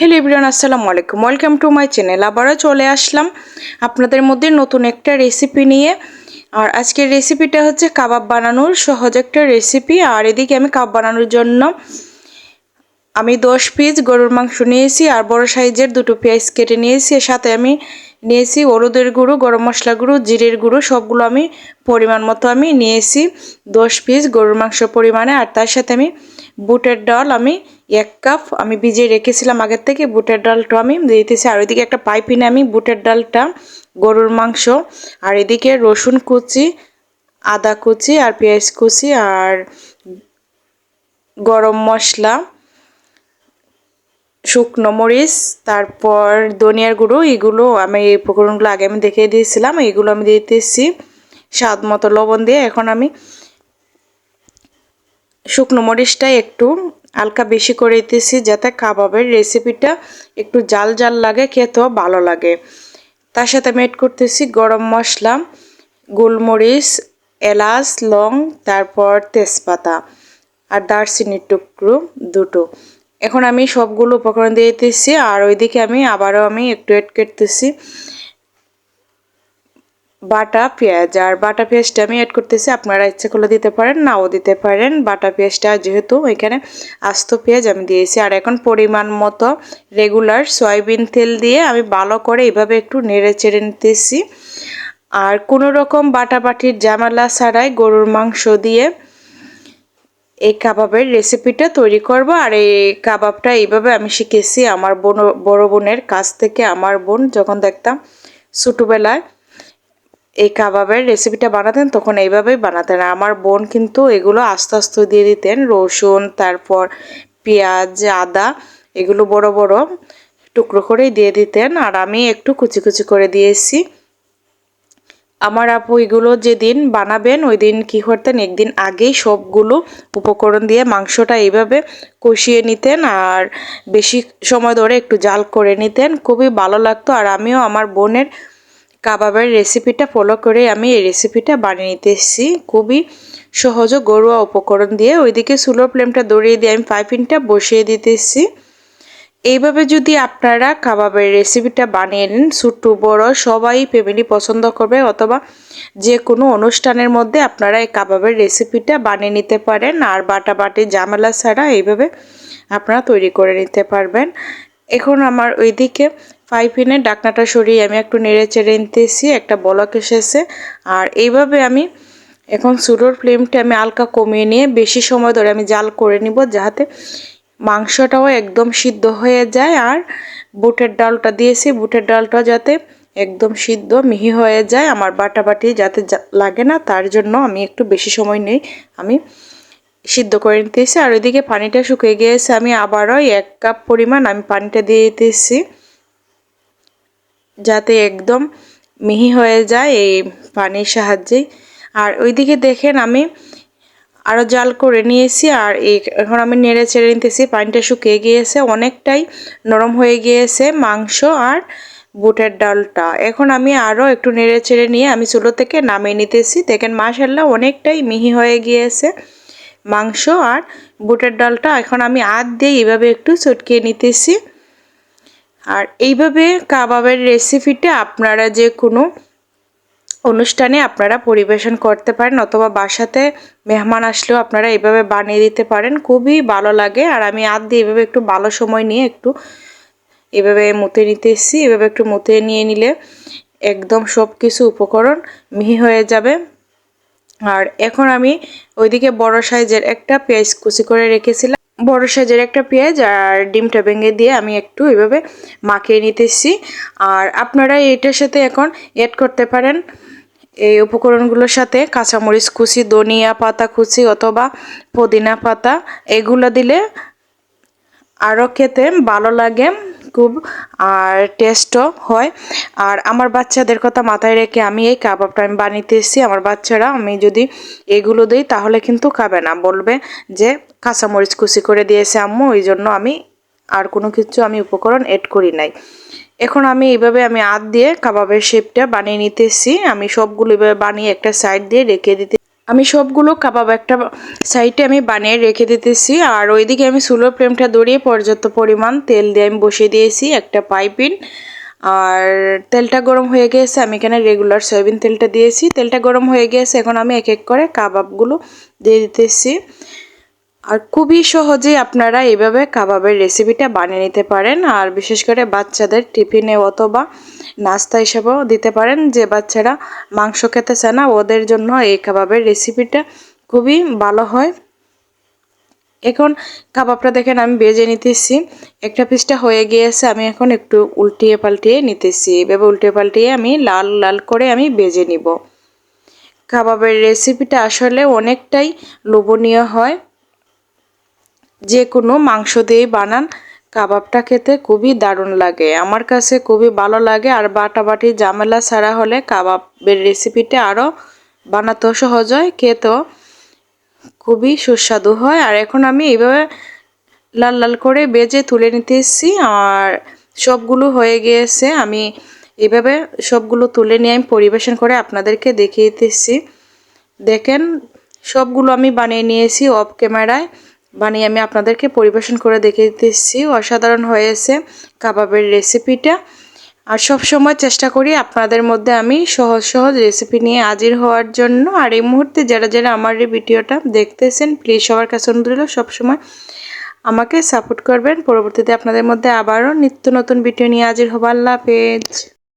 Hello ইবরান আসসালামু আলাইকুম welcome to my channel আবারও চলে আসলাম আপনাদের মধ্যে নতুন একটা রেসিপি নিয়ে। আর আজকের রেসিপিটা হচ্ছে কাবাব বানানোর সহজ একটা রেসিপি আর এদিকে আমি কাবাব বানানোর জন্য আমি দশ পিস গরুর মাংস নিয়েছি আর বড় সাইজের দুটো পেঁয়াজ কেটে নিয়েছি। এর সাথে আমি নিয়েছি হলুদের গুঁড়ো, গরম মশলা গুঁড়ো, জিরের গুঁড়ো, সবগুলো আমি পরিমাণ মতো আমি নিয়েছি। দশ পিস গরুর মাংস পরিমাণে। আর তার সাথে আমি বুটের ডাল আমি এক কাপ। আমি ভিজিয়ে রেখেছিলাম আগের থেকে, বুটের ডালটা আমি দিতেছি আর ওইদিকে একটা পাইপিনে আমি বুটের ডালটা, গরুর মাংস, আর এদিকে রসুন কুচি, আদা কুচি আর পেঁয়াজ কুচি আর গরম মশলা, শুকনো মরিচ, তারপর ধনিয়ার গুঁড়ো, এগুলো আমি এই উপকরণগুলো আগে আমি দেখিয়ে দিয়েছিলাম, এগুলো আমি দিতেছি স্বাদ মতো লবণ দিয়ে। এখন আমি শুকনো মরিচটা একটু হালকা বেশি করে দিতেছি যাতে কাবাবের রেসিপিটা একটু জাল জাল লাগে, খেতেও ভালো লাগে। তার সাথে আমি এড করতেছি গরম মশলা, গোলমরিচ, এলাচ, লং, তারপর তেজপাতা আর দারচিনির টুকরো দুটো। এখন আমি সবগুলো উপকরণ দিয়ে দিতেছি আর ওইদিকে আমি আবারও আমি একটু এড করতেছি। বাটা পেঁয়াজ। আর বাটা পেঁয়াজটা আমি অ্যাড করতেছি, আপনারা ইচ্ছে করলে দিতে পারেন, নাও দিতে পারেন। বাটা পেঁয়াজটা যেহেতু এখানে আস্ত পেঁয়াজ আমি দিয়েছি। আর এখন পরিমাণ মতো রেগুলার সয়াবিন তেল দিয়ে আমি ভালো করে এইভাবে একটু নেড়ে চেড়ে নিতেছি। আর কোনো রকম বাটাবাটির জামালা ছাড়াই গরুর মাংস দিয়ে এই কাবাবের রেসিপিটা তৈরি করব। আর এই কাবাবটা এইভাবে আমি শিখেছি আমার বোন বড় বোনের কাছ থেকে। আমার বোন যখন দেখতাম ছোটোবেলায় এই কাবাবের রেসিপিটা বানাতেন, তখন এইভাবেই বানাতেন। আমার বোন কিন্তু এগুলো আস্তে আস্তে দিয়ে দিতেন। রসুন, তারপর পেঁয়াজ, আদা, এগুলো বড় বড় টুকরো করেই দিয়ে দিতেন। আর আমি একটু কুচি কুচি করে দিয়েছি। আমার আপু এগুলো যেদিন বানাবেন ওই দিন কী করতেন? একদিন আগেই সবগুলো উপকরণ দিয়ে মাংসটা এইভাবে কষিয়ে নিতেন আর বেশি সময় ধরে একটু জাল করে নিতেন। খুবই ভালো লাগতো। আর আমিও আমার বোনের কাবাবের রেসিপিটা ফলো করে আমি এই রেসিপিটা বানিয়ে নিতেছি খুবই সহজ গরুয়া উপকরণ দিয়ে। ওইদিকে সুলোর ফ্লেমটা দড়িয়ে দিয়ে আমি পাইপিংটা বসিয়ে দিতেছি এইভাবে যদি আপনারা কাবাবের রেসিপিটা বানিয়ে নেন, ছোট্ট, বড়, সবাই ফ্যামিলি পছন্দ করবে অথবা যে কোনো অনুষ্ঠানের মধ্যে আপনারা এই কাবাবের রেসিপিটা বানিয়ে নিতে পারেন। আর বাটা বাটি জামেলা ছাড়া এইভাবে আপনারা তৈরি করে নিতে পারবেন। এখন আমার ওইদিকে পাইপিনে ডাকনাটা সরিয়ে আমি একটু নেড়ে চেড়ে নিতেছি, একটা বলক এসেছে। আর এইভাবে আমি এখন সুটোর ফ্লেমটা আমি হালকা কমিয়ে নিয়ে বেশি সময় ধরে আমি জাল করে নিব যাতে মাংসটাও একদম সিদ্ধ হয়ে যায়। আর বুটের ডালটা দিয়েছি, বুটের ডালটা যাতে একদম সিদ্ধ মিহি হয়ে যায়, আমার বাটা বাটি যাতে লাগে না, তার জন্য আমি একটু বেশি সময় নেই, আমি সিদ্ধ করে নিতেছি। আর ওইদিকে পানিটা শুকিয়ে গিয়েছে, আমি আবারও এক কাপ পরিমাণ আমি পানিটা দিয়ে দিতেছি। যাতে একদম মিহি হয়ে যায় এই পানির সাহায্যেই আর ওইদিকে দেখেন আমি আরও জাল করে নিয়েছি আর এখন আমি নেড়ে চেড়ে নিতেছি, পানিটা শুকিয়ে গিয়েছে, অনেকটাই নরম হয়ে গিয়েছে মাংস আর বুটের ডালটা। এখন আমি আরও একটু নেড়ে চেড়ে নিয়ে আমি চুলো থেকে নামিয়ে নিতেছি। দেখেন মাসাল্লাহ অনেকটাই মিহি হয়ে গিয়েছে মাংস আর বুটের ডালটা। এখন আমি আদ দিয়ে এইভাবে একটু চটকিয়ে নিতেছি। আর এইভাবে কাবাবের রেসিপিটা আপনারা যে কোনো অনুষ্ঠানে আপনারা পরিবেশন করতে পারেন অথবা বাসাতে মেহমান আসলেও আপনারা এইভাবে বানিয়ে দিতে পারেন। খুবই ভালো লাগে। আর আমি আদ দিয়ে এভাবে একটু ভালো সময় নিয়ে একটু এভাবে মুতে নিতে এসেছি। এভাবে একটু মুতে নিয়ে নিলে একদম সব কিছু উপকরণ মিহি হয়ে যাবে। আর এখন আমি ওইদিকে বড় সাইজের একটা পেঁয়াজ কুচি করে রেখেছিলাম। বড় সাইজের একটা পেঁয়াজ আর ডিমটা ভেঙে দিয়ে আমি একটু এভাবে মাখিয়ে নিতেছি। আর আপনারা এটার সাথে এখন অ্যাড করতে পারেন এই উপকরণগুলোর সাথে কাঁচামরিচ কুচি, ধনিয়া পাতা কুচি অথবা পুদিনা পাতা। এগুলো দিলে আরও খেতে ভালো লাগে। খুব আর টেস্টও হয়। আর আমার বাচ্চাদের কথা মাথায় রেখে আমি এই কাবাবটা আমি বানিয়েছি আমার বাচ্চারা, আমি যদি এগুলো দিই তাহলে কিন্তু খাবে না। বলবে যে কাঁচামরিচ কুচি করে দিয়েছে আম্মু, ওই জন্য আমি আর কোনো কিছু আমি উপকরণ এড করি নাই। এখন আমি এইভাবে আমি আদ দিয়ে কাবাবের শেপটা বানিয়ে নিতেছি আমি সবগুলো এভাবে বানিয়ে একটা সাইড দিয়ে রেখে দিতে আমি সবগুলো কাবাব একটা সাইডে আমি বানিয়ে রেখে দিতেছি, আর ওইদিকে আমি সুলো ফ্লেমটা দড়িয়ে পর্যাপ্ত পরিমাণ তেল দিয়ে আমি বসিয়ে দিয়েছি একটা পাইপিন আর তেলটা গরম হয়ে গেছে, আমি এখানে রেগুলার সয়াবিন তেলটা দিয়েছি, তেলটা গরম হয়ে গেছে, এখন আমি এক এক করে কাবাবগুলো দিয়ে দিতেছি। আর খুবই সহজেই আপনারা এইভাবে কাবাবের রেসিপিটা বানিয়ে নিতে পারেন। আর বিশেষ করে বাচ্চাদের টিফিনে অথবা নাস্তা হিসেবেও দিতে পারেন। যে বাচ্চারা মাংস খেতে চায় না, ওদের জন্য এই কাবাবের রেসিপিটা খুবই ভালো হয়। এখন কাবাবটা দেখেন, আমি বেজে নিতেছি। একটা পিসটা হয়ে গিয়েছে, আমি এখন একটু উল্টিয়ে পাল্টিয়ে নিতেছি। এভাবে উল্টিয়ে পাল্টিয়ে আমি লাল লাল করে আমি বেজে নিব। কাবাবের রেসিপিটা আসলে অনেকটাই লোভনীয় হয়। যে কোনো মাংস দিয়েই বানান। কাবাবটা খেতে খুবই দারুণ লাগে। আমার কাছে খুবই ভালো লাগে আর বাটাবাটি জামেলা ছাড়া হলে কাবাবের রেসিপিটা আরও বানাতেও সহজ হয়, খেতেও খুবই সুস্বাদু হয়। আর এখন আমি এইভাবে লাল লাল করে বেজে তুলে নিতে এসেছি আর সবগুলো হয়ে গিয়েছে। আমি এইভাবে সবগুলো তুলে নিয়ে আমি পরিবেশন করে আপনাদেরকে দেখিয়ে দিতেছি। দেখেন, সবগুলো আমি বানিয়ে নিয়েছি অফ ক্যামেরায় বানিয়ে আমি আপনাদেরকে পরিবেশন করে দেখিয়ে দিতেছি। অসাধারণ হয়েছে কাবাবের রেসিপিটা আর সব সময় চেষ্টা করি আপনাদের মধ্যে আমি সহজ সহজ রেসিপি নিয়ে হাজির হওয়ার জন্য। আর এই মুহূর্তে যারা যারা আমার এই ভিডিওটা দেখতেছেন প্লিজ সবার কাছে অনুরোধ সবসময় আমাকে সাপোর্ট করবেন। পরবর্তীতে আপনাদের মধ্যে আবারও নিত্য নতুন ভিডিও নিয়ে হাজির হব। আল্লাহ হাফেজ।